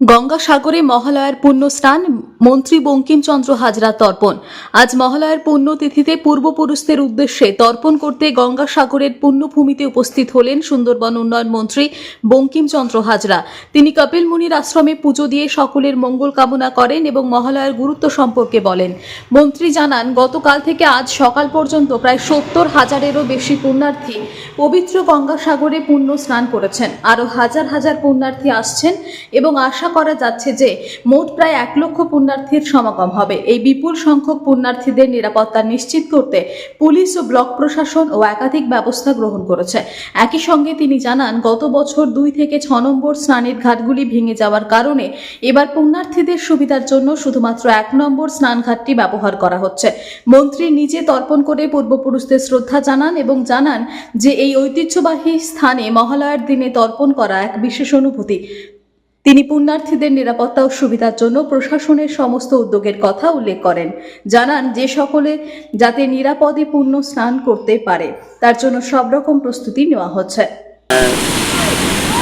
গঙ্গাসাগরে মহালয়ার পুণ্য স্নান মন্ত্রী বঙ্কিমচন্দ্র হাজরা তর্পণ। আজ মহালয়ার পুণ্যতিথিতে পূর্বপুরুষদের উদ্দেশ্যে তর্পণ করতে গঙ্গাসাগরের পুণ্যভূমিতে উপস্থিত হলেন সুন্দরবন উন্নয়ন মন্ত্রী বঙ্কিমচন্দ্র হাজরা। তিনি কপিল মুনির আশ্রমে পুজো দিয়ে সকলের মঙ্গল কামনা করেন এবং মহালয়ার গুরুত্ব সম্পর্কে বলেন। মন্ত্রী জানান, গতকাল থেকে আজ সকাল পর্যন্ত প্রায় সত্তর হাজারেরও বেশি পুণ্যার্থী পবিত্র গঙ্গাসাগরে পুণ্য স্নান করেছেন। আরও হাজার হাজার পুণ্যার্থী আসছেন এবং আশা করা যাচ্ছে যে মোট প্রায় এক লক্ষ পুণ্যার্থীর সমাগম হবে। এই বিপুল সংখ্যক পুণ্যার্থীদের নিরাপত্তা নিশ্চিত করতে পুলিশ ও ব্লক প্রশাসন ও একাধিক ব্যবস্থা গ্রহণ করেছে। একই সঙ্গে তিনি জানান, গত বছর দুই থেকে ছ নম্বর স্নানের ঘাটগুলি ভেঙে যাওয়ার কারণে এবার পুণ্যার্থীদের সুবিধার জন্য শুধুমাত্র এক নম্বর স্নানঘাটটি ব্যবহার করা হচ্ছে। মন্ত্রী নিজে তর্পণ করে পূর্বপুরুষদের শ্রদ্ধা জানান এবং জানান যে এই ঐতিহ্যবাহী স্থানে মহালয়ার দিনে তর্পণ করা এক বিশেষ অনুভূতি। তিনি পুণ্যার্থীদের নিরাপত্তা ও সুবিধার জন্য প্রশাসনের সমস্ত উদ্যোগের কথা উল্লেখ করেন। জানান, যে সকলে যাতে নিরাপদে পুণ্য স্নান করতে পারে, তার জন্য সব রকম প্রস্তুতি নেওয়া হচ্ছে।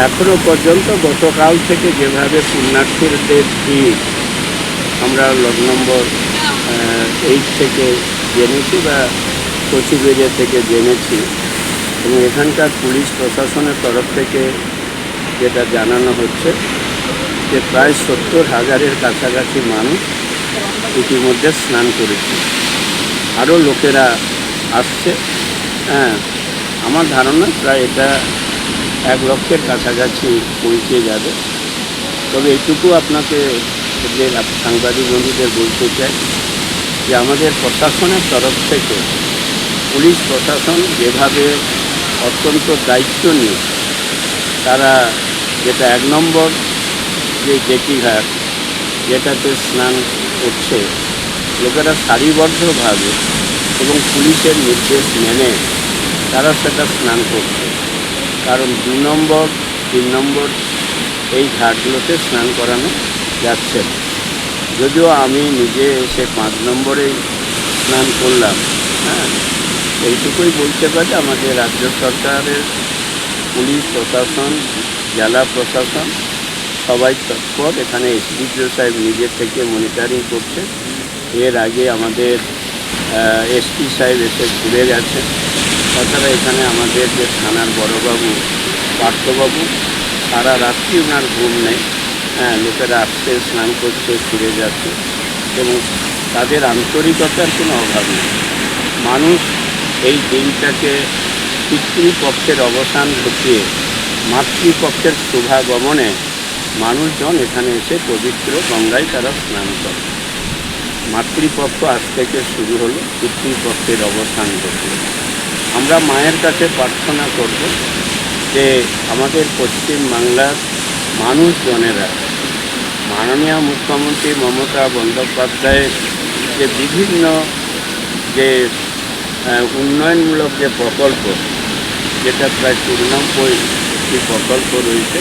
এখনও পর্যন্ত গতকাল থেকে যেভাবে পুণ্যার্থীদের ভিড়, আমরা লট নম্বর এইট থেকে জেনেছি বা কচিবেরিয়া থেকে জেনেছি এবং এখানকার পুলিশ প্রশাসনের তরফ থেকে যেটা জানানো হচ্ছে যে প্রায় সত্তর হাজারের কাছাকাছি মানুষ ইতিমধ্যে স্নান করেছে। আরও লোকেরা আসছে। হ্যাঁ আমার ধারণা প্রায় এটা এক লক্ষের কাছাকাছি পৌঁছে যাবে। তবে এটুকু আপনাকে যে সাংবাদিক বন্ধুদের বলতে চাই যে আমাদের প্রশাসনের তরফ থেকে পুলিশ প্রশাসন যেভাবে অত্যন্ত দায়িত্ব নিয়ে তারা যেটা এক নম্বর যে জেটি ঘাট, যেটাতে স্নান করছে, লোকেরা সারিবদ্ধভাবে এবং পুলিশের নির্দেশ মেনে তারা সেটা স্নান করছে। কারণ দু নম্বর, তিন নম্বর এই ঘাটগুলোতে স্নান করানো যাচ্ছে যদিও আমি নিজে এসে পাঁচ নম্বরেই স্নান করলাম হ্যাঁ এইটুকুই বলতে পারি, আমাদের রাজ্য সরকারের পুলিশ প্রশাসন, জেলা প্রশাসন সবাই তৎপর। এখানে এসডিপিও সাহেব নিজের থেকে মনিটারিং করছে। এর আগে আমাদের এসপি সাহেব এসে ঘুরে গেছেন তাছাড়া এখানে আমাদের যে থানার বড়বাবু, পার্থবাবু, সারা রাত্রি ওনার ঘুম নেই। হ্যাঁ লোকেরা আসছে, স্নান করছে, ফিরে যাচ্ছে এবং তাদের আন্তরিকতার কোনো অভাব নেই। মানুষ এই দিনটাকে পিতৃপক্ষের অবসান ঘটিয়ে মাতৃপক্ষের শুভাগমনে মানুষজন এখানে এসে পবিত্র গঙ্গায় তারা স্নান করে। মাতৃপক্ষ আজ থেকে শুরু হলো পিতৃপক্ষের অবস্থান ঘটল। আমরা মায়ের কাছে প্রার্থনা করব যে আমাদের পশ্চিম বাংলার মানুষজনেরা, মাননীয় মুখ্যমন্ত্রী মমতা বন্দ্যোপাধ্যায়ের যে বিভিন্ন যে উন্নয়নমূলক যে প্রকল্প, যেটা প্রায় তিরানব্বই একটি প্রকল্প রয়েছে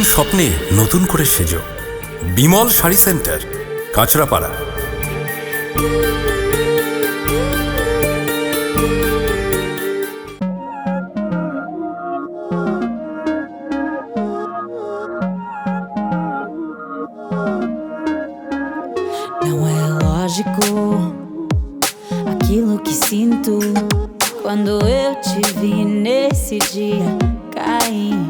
নতুন স্বপ্নে নতুন করে সেজো Bimal sari centre Kanchrapara Não é lógico aquilo que sinto quando eu te vi nesse dia cair.